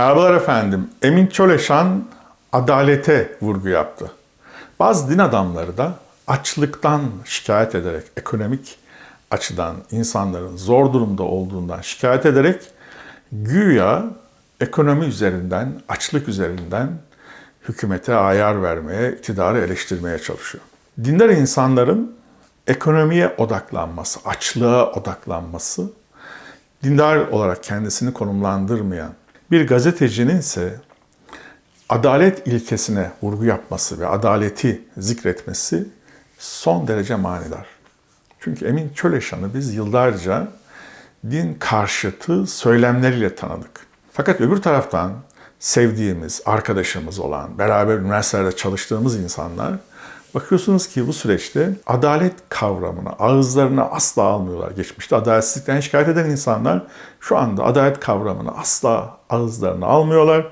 Merhabalar efendim. Emin Çöleşan adalete vurgu yaptı. Bazı din adamları da açlıktan şikayet ederek, ekonomik açıdan insanların zor durumda olduğundan şikayet ederek güya ekonomi üzerinden, açlık üzerinden hükümete ayar vermeye, iktidarı eleştirmeye çalışıyor. Dindar insanların ekonomiye odaklanması, açlığa odaklanması, dindar olarak kendisini konumlandırmayan bir gazetecinin ise adalet ilkesine vurgu yapması ve adaleti zikretmesi son derece manidar. Çünkü Emin Çöleşan'ı biz yıllarca din karşıtı söylemleriyle tanıdık. Fakat öbür taraftan sevdiğimiz, arkadaşımız olan, beraber üniversitelerde çalıştığımız insanlar bakıyorsunuz ki bu süreçte adalet kavramını ağızlarına asla almıyorlar. Geçmişte adaletsizlikten şikayet eden insanlar şu anda adalet kavramını asla ağızlarına almıyorlar.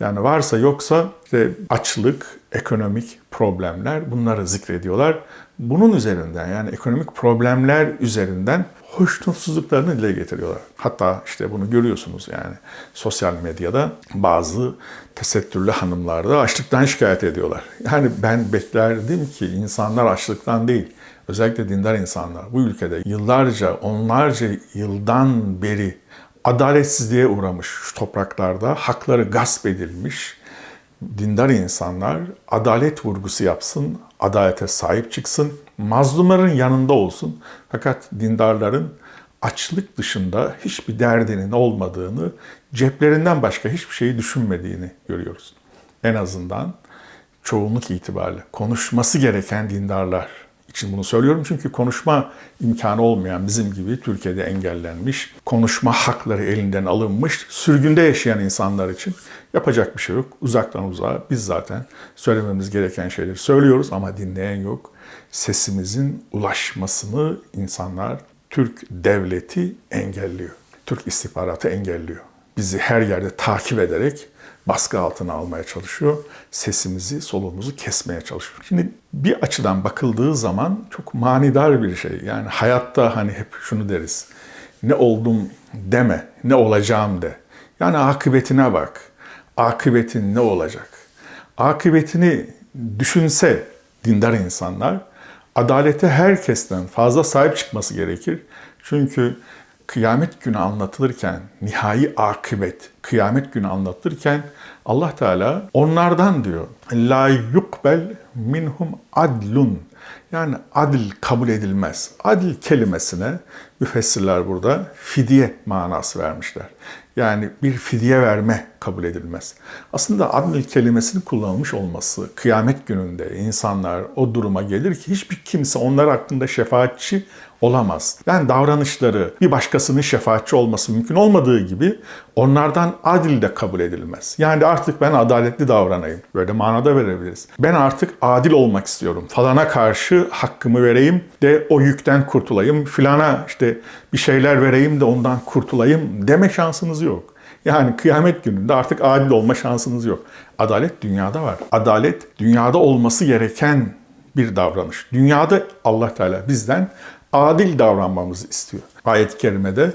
Yani varsa yoksa işte açlık, ekonomik problemler bunları zikrediyorlar. Bunun üzerinden yani ekonomik problemler üzerinden hoşnutsuzluklarını dile getiriyorlar. Hatta işte bunu görüyorsunuz yani sosyal medyada bazı tesettürlü hanımlar da açlıktan şikayet ediyorlar. Yani ben beklerdim ki insanlar açlıktan değil, özellikle dindar insanlar bu ülkede yıllarca, onlarca yıldan beri adaletsizliğe uğramış şu topraklarda hakları gasp edilmiş dindar insanlar adalet vurgusu yapsın, adalete sahip çıksın, mazlumların yanında olsun. Fakat dindarların açlık dışında hiçbir derdinin olmadığını, ceplerinden başka hiçbir şeyi düşünmediğini görüyoruz. En azından çoğunluk itibariyle konuşması gereken dindarlar için bunu söylüyorum çünkü konuşma imkanı olmayan bizim gibi Türkiye'de engellenmiş, konuşma hakları elinden alınmış, sürgünde yaşayan insanlar için yapacak bir şey yok. Uzaktan uzağa biz zaten söylememiz gereken şeyleri söylüyoruz ama dinleyen yok. Sesimizin ulaşmasını insanlar Türk devleti engelliyor. Türk istihbaratı engelliyor. Bizi her yerde takip ederek baskı altına almaya çalışıyor. Sesimizi, soluğumuzu kesmeye çalışıyor. Şimdi bir açıdan bakıldığı zaman çok manidar bir şey. Yani hayatta hani hep şunu deriz. Ne oldum deme, ne olacağım de. Yani akıbetine bak. Akıbetin ne olacak? Akıbetini düşünse dindar insanlar adalete herkesten fazla sahip çıkması gerekir. Çünkü kıyamet günü anlatılırken, nihai akıbet, kıyamet günü anlatılırken Allah Teala onlardan diyor. La yukbel minhum adlun. Yani adil kabul edilmez. Adil kelimesine müfessirler burada fidye manası vermişler. Yani bir fidye verme kabul edilmez. Aslında adil kelimesinin kullanılmış olması kıyamet gününde insanlar o duruma gelir ki hiçbir kimse onlar hakkında şefaatçi olamaz. Yani davranışları bir başkasının şefaatçi olması mümkün olmadığı gibi onlardan adil de kabul edilmez. Yani artık ben adaletli davranayım. Böyle manada verebiliriz. Ben artık adil olmak istiyorum. Falana karşı hakkımı vereyim de o yükten kurtulayım. Filana işte bir şeyler vereyim de ondan kurtulayım deme şansınız yok. Yani kıyamet gününde artık adil olma şansınız yok. Adalet dünyada var. Adalet dünyada olması gereken bir davranış. Dünyada Allah Teala bizden adil davranmamızı istiyor. Ayet-i kerimede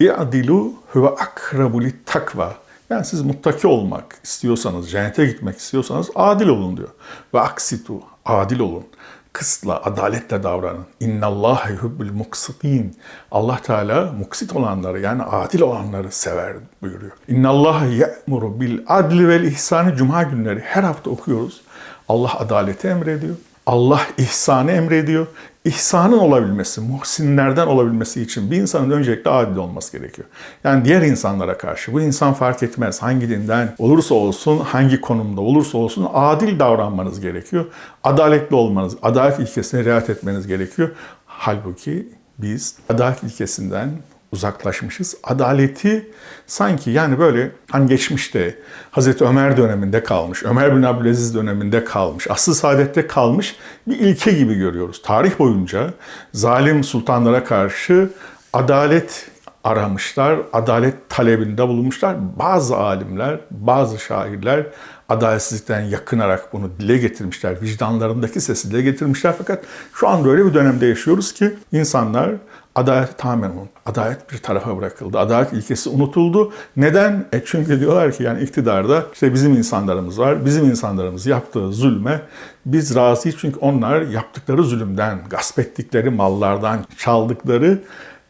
İ'adilu huve akrabu takva. Yani siz muttaki olmak istiyorsanız, cennete gitmek istiyorsanız adil olun diyor. Ve aksitu, adil olun. Kısla, adaletle davranın. İnnallâhe hubbul muksitin. Allah Teala muksit olanları yani adil olanları sever buyuruyor. İnnallâhe ye'muru bil adli vel ihsani cuma günleri her hafta okuyoruz. Allah adaleti emrediyor. Allah ihsanı emrediyor. İhsanın olabilmesi, muhsinlerden olabilmesi için bir insanın öncelikle adil olması gerekiyor. Yani diğer insanlara karşı bu insan fark etmez hangi dinden olursa olsun, hangi konumda olursa olsun adil davranmanız gerekiyor. Adaletli olmanız, adalet ilkesine riayet etmeniz gerekiyor. Halbuki biz adalet ilkesinden uzaklaşmışız. Adaleti sanki yani böyle hani geçmişte Hazreti Ömer döneminde kalmış, Ömer bin Abdülaziz döneminde kalmış, asıl saadette kalmış bir ilke gibi görüyoruz. Tarih boyunca zalim sultanlara karşı adalet aramışlar, adalet talebinde bulunmuşlar. Bazı alimler, bazı şairler adaletsizlikten yakınarak bunu dile getirmişler. Vicdanlarındaki sesi dile getirmişler. Fakat şu anda öyle bir dönemde yaşıyoruz ki insanlar adalet tamamen. Adalet bir tarafa bırakıldı. Adalet ilkesi unutuldu. Neden? E çünkü diyorlar ki yani iktidarda işte bizim insanlarımız var. Bizim insanlarımız yaptığı zulme biz razıyız çünkü onlar yaptıkları zulümden, gasp ettikleri mallardan, çaldıkları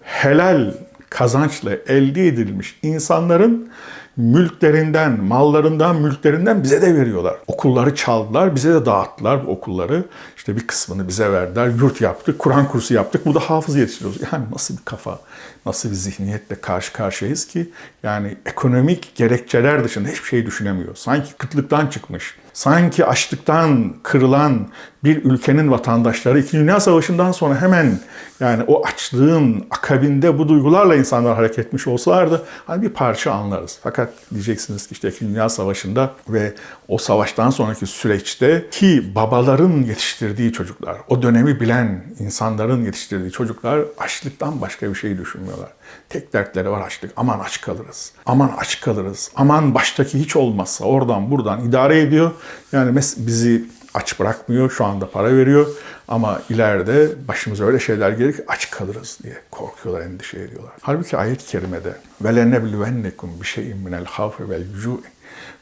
helal kazançla elde edilmiş insanların mülklerinden, mallarından, mülklerinden bize de veriyorlar. Okulları çaldılar, bize de dağıttılar okulları. İşte bir kısmını bize verdiler, yurt yaptık, Kur'an kursu yaptık, burada hafız yetiştiriyoruz. Yani nasıl bir kafa, nasıl bir zihniyetle karşı karşıyayız ki yani ekonomik gerekçeler dışında hiçbir şey düşünemiyor. Sanki kıtlıktan çıkmış, sanki açlıktan kırılan bir ülkenin vatandaşları İkinci Dünya Savaşı'ndan sonra hemen yani o açlığın akabinde bu duygularla insanlar hareket etmiş olsalardı hani bir parça anlarız. Fakat diyeceksiniz ki işte İkinci Dünya Savaşı'nda ve o savaştan sonraki süreçte ki babaların yetiştirdiği çocuklar, o dönemi bilen insanların yetiştirdiği çocuklar açlıktan başka bir şey düşünmüyorlar. Tek dertleri var açlık. Aman aç kalırız. Aman aç kalırız. Aman baştaki hiç olmazsa oradan buradan idare ediyor. Yani bizi aç bırakmıyor. Şu anda para veriyor. Ama ileride başımıza öyle şeyler gelir ki aç kalırız diye korkuyorlar, endişe ediyorlar. Halbuki ayet-i kerimede وَلَنَبْلُوَنَّكُمْ بِشَيْءٍ مِنَ الْخَوْفِ وَالْجُوءِ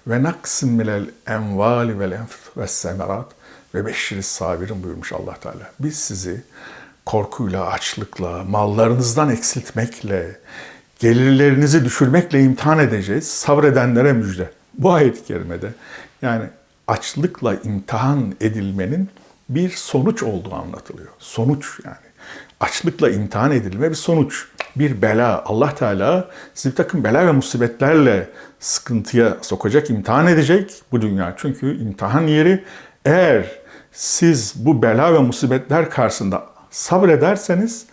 وَنَقْسٍ مِنَ الْاَنْوَالِ وَالْاَنْفُسِ وَالسَّمَرَاتِ ve beşşir sabirin buyurmuş Allah Teala. Biz sizi korkuyla, açlıkla, mallarınızdan eksiltmekle, gelirlerinizi düşürmekle imtihan edeceğiz. Sabredenlere müjde. Bu ayet-i kerimede yani açlıkla imtihan edilmenin bir sonuç olduğu anlatılıyor. Sonuç yani. Açlıkla imtihan edilme bir sonuç. Bir bela. Allah Teala sizi bir takım bela ve musibetlerle sıkıntıya sokacak, imtihan edecek bu dünya. Çünkü imtihan yeri eğer siz bu bela ve musibetler karşısında sabrederseniz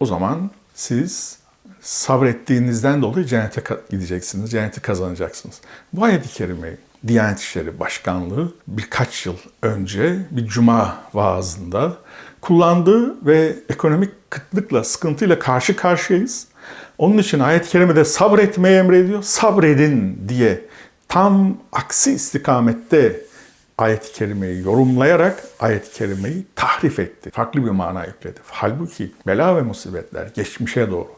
o zaman siz sabrettiğinizden dolayı cennete gideceksiniz, cenneti kazanacaksınız. Bu ayet-i kerimeyi Diyanet İşleri Başkanlığı birkaç yıl önce bir cuma vaazında kullandığı ve ekonomik kıtlıkla, sıkıntıyla karşı karşıyayız. Onun için ayet-i kerimede sabretmeyi emrediyor. Sabredin diye tam aksi istikamette ayet-i kerimeyi yorumlayarak ayet-i kerimeyi tahrif etti. Farklı bir mana yükledi. Halbuki bela ve musibetler geçmişe doğru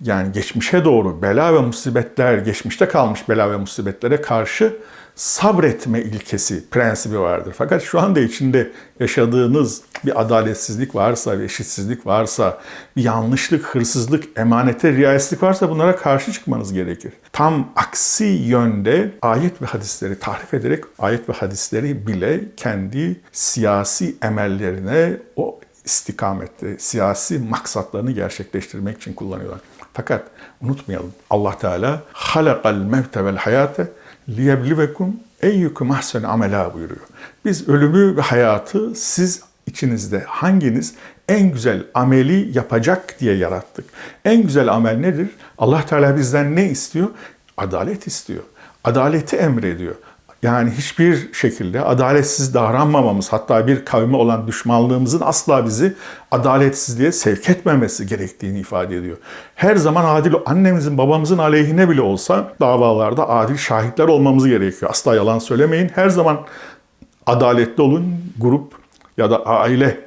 yani geçmişe doğru bela ve musibetler, geçmişte kalmış bela ve musibetlere karşı sabretme ilkesi, prensibi vardır. Fakat şu anda içinde yaşadığınız bir adaletsizlik varsa, bir eşitsizlik varsa, bir yanlışlık, hırsızlık, emanete riayetsizlik varsa bunlara karşı çıkmanız gerekir. Tam aksi yönde ayet ve hadisleri tahrif ederek ayet ve hadisleri bile kendi siyasi emellerine o istikamette, siyasi maksatlarını gerçekleştirmek için kullanıyorlar. Fakat unutmayalım Allah Teala halakal mevte vel hayate liyeblivekum eyyukum ahsen amela buyuruyor. Biz ölümü ve hayatı siz içinizde hanginiz en güzel ameli yapacak diye yarattık. En güzel amel nedir? Allah Teala bizden ne istiyor? Adalet istiyor. Adaleti emrediyor. Yani hiçbir şekilde adaletsiz davranmamamız, hatta bir kavme olan düşmanlığımızın asla bizi adaletsizliğe sevk etmemesi gerektiğini ifade ediyor. Her zaman adil, annemizin, babamızın aleyhine bile olsa davalarda adil şahitler olmamız gerekiyor. Asla yalan söylemeyin. Her zaman adaletli olun. Grup ya da aile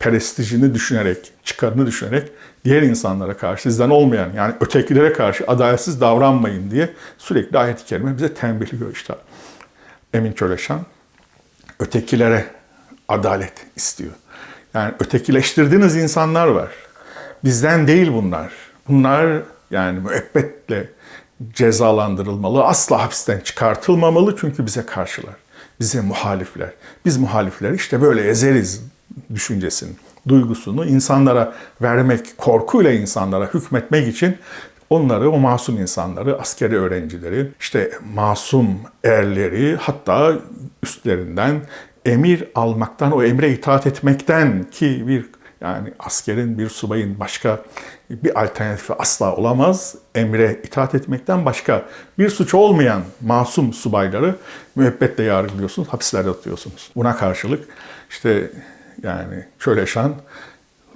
prestijini düşünerek, çıkarını düşünerek diğer insanlara karşı, sizden olmayan yani ötekilere karşı adaletsiz davranmayın diye sürekli ayet-i kerime bize tembihliyor işte. Emin Çöleşan ötekilere adalet istiyor. Yani ötekileştirdiğiniz insanlar var. Bizden değil bunlar. Bunlar yani müebbetle cezalandırılmalı, asla hapisten çıkartılmamalı çünkü bize karşılar. Bize muhalifler. Biz muhalifler işte böyle ezeriz düşüncesini, duygusunu insanlara vermek, korkuyla insanlara hükmetmek için onları, o masum insanları, askeri öğrencileri, işte masum erleri hatta üstlerinden emir almaktan, o emre itaat etmekten ki bir yani askerin, bir subayın başka bir alternatifi asla olamaz. Emre itaat etmekten başka bir suç olmayan masum subayları müebbetle yargılıyorsunuz, hapislerde atıyorsunuz. Buna karşılık işte yani Çöleşan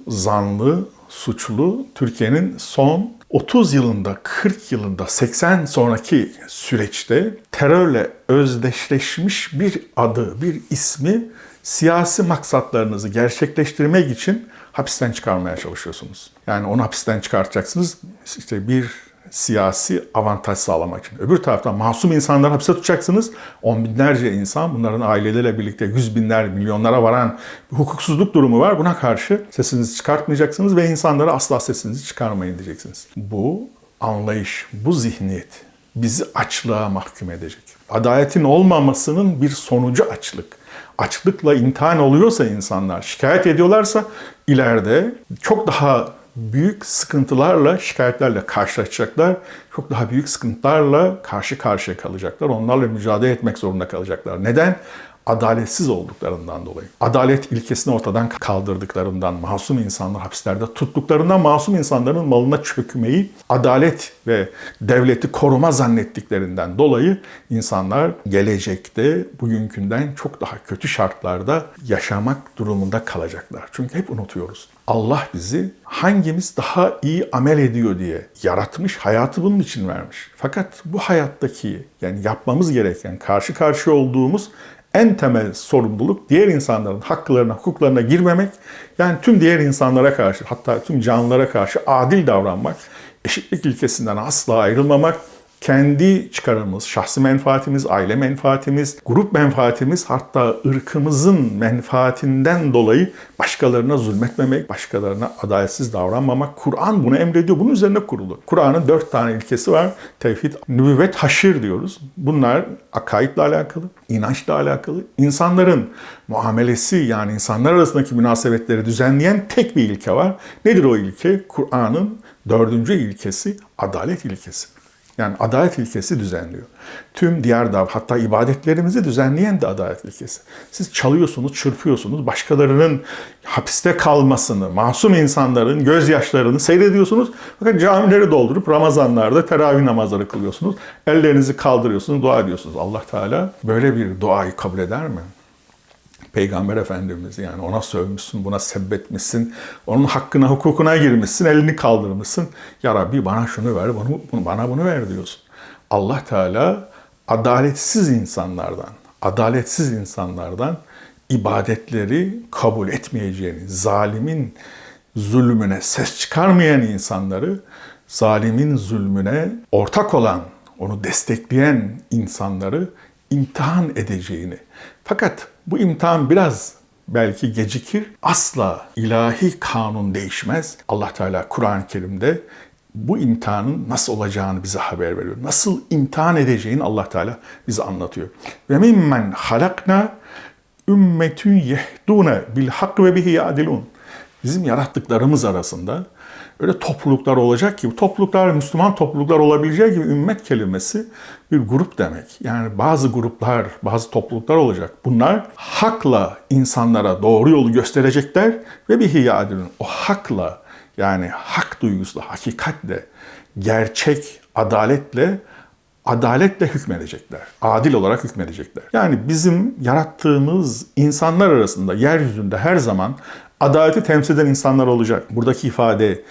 zanlı, suçlu Türkiye'nin son 30 yılında, 40 yılında, 80 sonraki süreçte terörle özdeşleşmiş bir adı, bir ismi siyasi maksatlarınızı gerçekleştirmek için hapisten çıkarmaya çalışıyorsunuz. Yani onu hapisten çıkartacaksınız. İşte bir siyasi avantaj sağlamak için. Öbür taraftan masum insanları hapse tutacaksınız. On binlerce insan bunların aileleriyle birlikte yüz binler, milyonlara varan bir hukuksuzluk durumu var. Buna karşı sesinizi çıkartmayacaksınız ve insanlara asla sesinizi çıkarmayın diyeceksiniz. Bu anlayış, bu zihniyet bizi açlığa mahkum edecek. Adaletin olmamasının bir sonucu açlık. Açlıkla imtihan oluyorsa insanlar, şikayet ediyorlarsa ileride çok daha büyük sıkıntılarla, şikayetlerle karşılaşacaklar. Çok daha büyük sıkıntılarla karşı karşıya kalacaklar. Onlarla mücadele etmek zorunda kalacaklar. Neden? adaletsiz olduklarından dolayı. Adalet ilkesini ortadan kaldırdıklarından, masum insanlar hapislerde tuttuklarından, masum insanların malına çökmeyi adalet ve devleti koruma zannettiklerinden dolayı insanlar gelecekte bugünkünden çok daha kötü şartlarda yaşamak durumunda kalacaklar. Çünkü hep unutuyoruz. Allah bizi hangimiz daha iyi amel ediyor diye yaratmış, hayatı bunun için vermiş. Fakat bu hayattaki yani yapmamız gereken, karşı karşıya olduğumuz en temel sorumluluk diğer insanların haklarına, hukuklarına girmemek. Yani tüm diğer insanlara karşı, hatta tüm canlılara karşı adil davranmak, eşitlik ilkesinden asla ayrılmamak kendi çıkarımız, şahsi menfaatimiz, aile menfaatimiz, grup menfaatimiz hatta ırkımızın menfaatinden dolayı başkalarına zulmetmemek, başkalarına adaletsiz davranmamak. Kur'an bunu emrediyor. Bunun üzerine kurulu. Kur'an'ın dört tane ilkesi var. Tevhid, nübüvvet, haşir diyoruz. Bunlar akaidle alakalı, inançla alakalı. insanların muamelesi yani insanlar arasındaki münasebetleri düzenleyen tek bir ilke var. Nedir o ilke? Kur'an'ın dördüncü ilkesi adalet ilkesi. Yani adalet ilkesi düzenliyor. Tüm diğer dav hatta ibadetlerimizi düzenleyen de adalet ilkesi. Siz çalıyorsunuz, çırpıyorsunuz, başkalarının hapiste kalmasını, masum insanların gözyaşlarını seyrediyorsunuz. Fakat camileri doldurup Ramazanlarda teravih namazları kılıyorsunuz. Ellerinizi kaldırıyorsunuz, dua ediyorsunuz. Allah Teala böyle bir duayı kabul eder mi? Peygamber Efendimiz yani ona sövmüşsün, buna sebbetmişsin, onun hakkına, hukukuna girmişsin, elini kaldırmışsın. Ya Rabbi bana şunu ver, bunu, bunu, bana bunu ver diyorsun. Allah Teala adaletsiz insanlardan, adaletsiz insanlardan ibadetleri kabul etmeyeceğini, zalimin zulmüne ses çıkarmayan insanları, zalimin zulmüne ortak olan, onu destekleyen insanları imtihan edeceğini. Fakat bu imtihan biraz belki gecikir. Asla ilahi kanun değişmez. Allah Teala Kur'an-ı Kerim'de bu imtihanın nasıl olacağını bize haber veriyor. Nasıl imtihan edeceğini Allah Teala bize anlatıyor. Ve mimmen halakna ümmetün yehdune bil hak ve bihi yadilun. Bizim yarattıklarımız arasında öyle topluluklar olacak ki topluluklar Müslüman topluluklar olabileceği gibi ümmet kelimesi bir grup demek. Yani bazı gruplar, bazı topluluklar olacak. Bunlar hakla insanlara doğru yolu gösterecekler ve bir hiyadilun. O hakla yani hak duygusuyla, hakikatle, gerçek adaletle adaletle hükmedecekler. Adil olarak hükmedecekler. Yani bizim yarattığımız insanlar arasında yeryüzünde her zaman adaleti temsil eden insanlar olacak. Buradaki ifadenin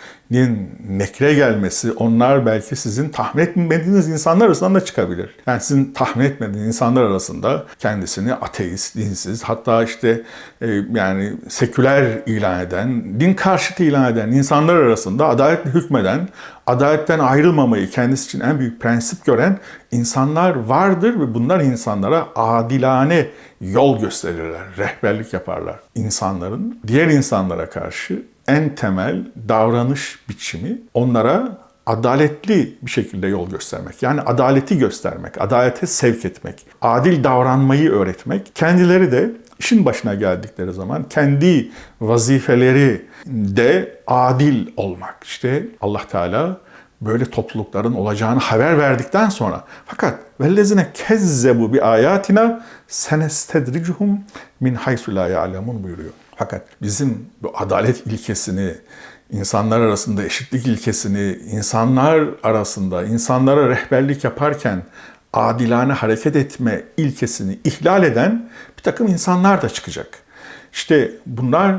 nekre gelmesi onlar belki sizin tahmin etmediğiniz insanlar arasından da çıkabilir. Yani sizin tahmin etmediğiniz insanlar arasında kendisini ateist, dinsiz hatta işte e, yani seküler ilan eden, din karşıtı ilan eden insanlar arasında adaletle hükmeden, adaletten ayrılmamayı kendisi için en büyük prensip gören insanlar vardır ve bunlar insanlara adilane yol gösterirler, rehberlik yaparlar. İnsanların diğer insanlara karşı en temel davranış biçimi onlara adaletli bir şekilde yol göstermek. Yani adaleti göstermek, adalete sevk etmek, adil davranmayı öğretmek. Kendileri de işin başına geldikleri zaman kendi vazifeleri de adil olmak. İşte Allah Teala böyle toplulukların olacağını haber verdikten sonra fakat vellezine kezzebu bi ayatina senestedricuhum min haysu la ya'lemun buyuruyor. Fakat bizim bu adalet ilkesini, insanlar arasında eşitlik ilkesini, insanlar arasında insanlara rehberlik yaparken adilane hareket etme ilkesini ihlal eden bir takım insanlar da çıkacak. İşte bunlar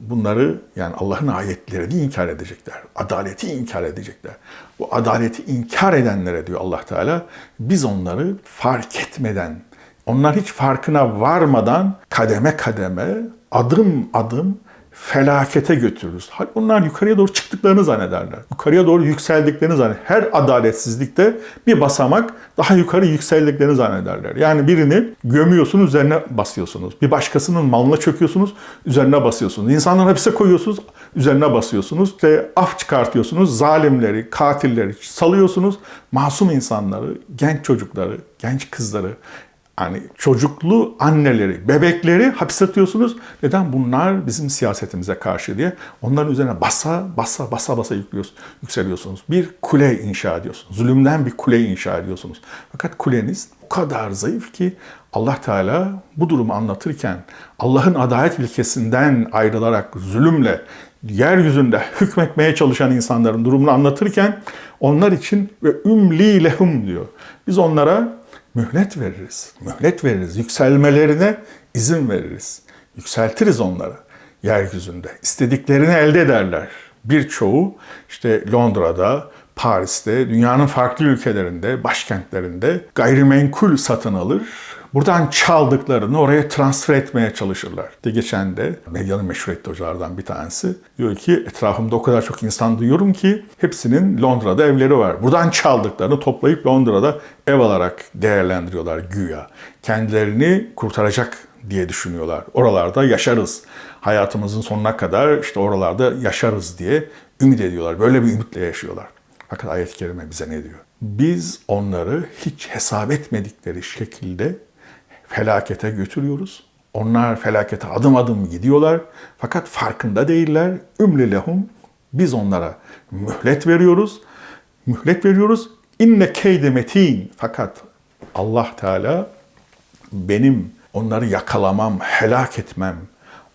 bunları yani Allah'ın ayetlerini inkar edecekler. Adaleti inkar edecekler. Bu adaleti inkar edenlere diyor Allah Teala biz onları fark etmeden, onlar hiç farkına varmadan kademe kademe, adım adım felakete götürürüz. Hal bunlar yukarıya doğru çıktıklarını zannederler. Yukarıya doğru yükseldiklerini zannederler. Her adaletsizlikte bir basamak daha yukarı yükseldiklerini zannederler. Yani birini gömüyorsunuz, üzerine basıyorsunuz. Bir başkasının malına çöküyorsunuz, üzerine basıyorsunuz. İnsanları hapise koyuyorsunuz, üzerine basıyorsunuz. Ve af çıkartıyorsunuz. Zalimleri, katilleri salıyorsunuz. Masum insanları, genç çocukları, genç kızları, yani çocuklu anneleri, bebekleri hapse atıyorsunuz. Neden? Bunlar bizim siyasetimize karşı diye. Onların üzerine basa basa basa basa yükseliyorsunuz. Bir kule inşa ediyorsunuz. Zulümden bir kule inşa ediyorsunuz. Fakat kuleniz o kadar zayıf ki Allah Teala bu durumu anlatırken Allah'ın adalet ilkesinden ayrılarak zulümle yeryüzünde hükmetmeye çalışan insanların durumunu anlatırken onlar için ve ümli lehum diyor. Biz onlara mühlet veririz. Mühlet veririz. Yükselmelerine izin veririz. Yükseltiriz onları yeryüzünde. İstediklerini elde ederler. Birçoğu işte Londra'da, Paris'te, dünyanın farklı ülkelerinde, başkentlerinde gayrimenkul satın alır. Buradan çaldıklarını oraya transfer etmeye çalışırlar. De geçen de medyanın meşhur ettiği hocalardan bir tanesi diyor ki etrafımda o kadar çok insan duyuyorum ki hepsinin Londra'da evleri var. Buradan çaldıklarını toplayıp Londra'da ev alarak değerlendiriyorlar güya. Kendilerini kurtaracak diye düşünüyorlar. Oralarda yaşarız. Hayatımızın sonuna kadar işte oralarda yaşarız diye ümit ediyorlar. Böyle bir ümitle yaşıyorlar. Fakat ayet-i kerime bize ne diyor? Biz onları hiç hesap etmedikleri şekilde felakete götürüyoruz. Onlar felakete adım adım gidiyorlar. Fakat farkında değiller. Ümle lehum. Biz onlara mühlet veriyoruz. Mühlet veriyoruz. İnne keyde metin. Fakat Allah Teala benim onları yakalamam, helak etmem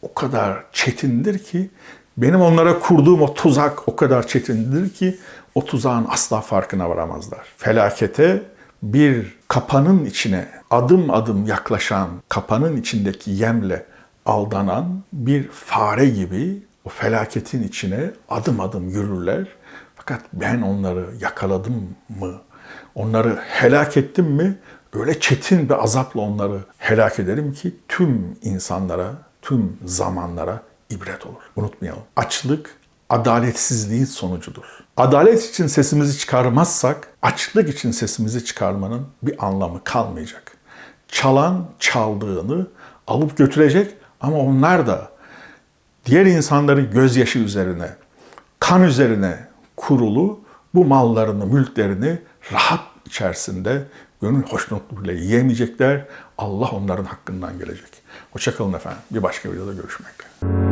o kadar çetindir ki benim onlara kurduğum o tuzak o kadar çetindir ki o tuzağın asla farkına varamazlar. Felakete bir kapanın içine adım adım yaklaşan, kapanın içindeki yemle aldanan bir fare gibi o felaketin içine adım adım yürürler. Fakat ben onları yakaladım mı, onları helak ettim mi öyle çetin bir azapla onları helak ederim ki tüm insanlara, tüm zamanlara ibret olur. Unutmayalım. Açlık adaletsizliğin sonucudur. Adalet için sesimizi çıkarmazsak açlık için sesimizi çıkarmanın bir anlamı kalmayacak. Çalan çaldığını alıp götürecek ama onlar da diğer insanların gözyaşı üzerine, kan üzerine kurulu bu mallarını, mülklerini rahat içerisinde gönül hoşnutluğuyla yiyemeyecekler. Allah onların hakkından gelecek. Hoşçakalın efendim. Bir başka videoda görüşmek üzere.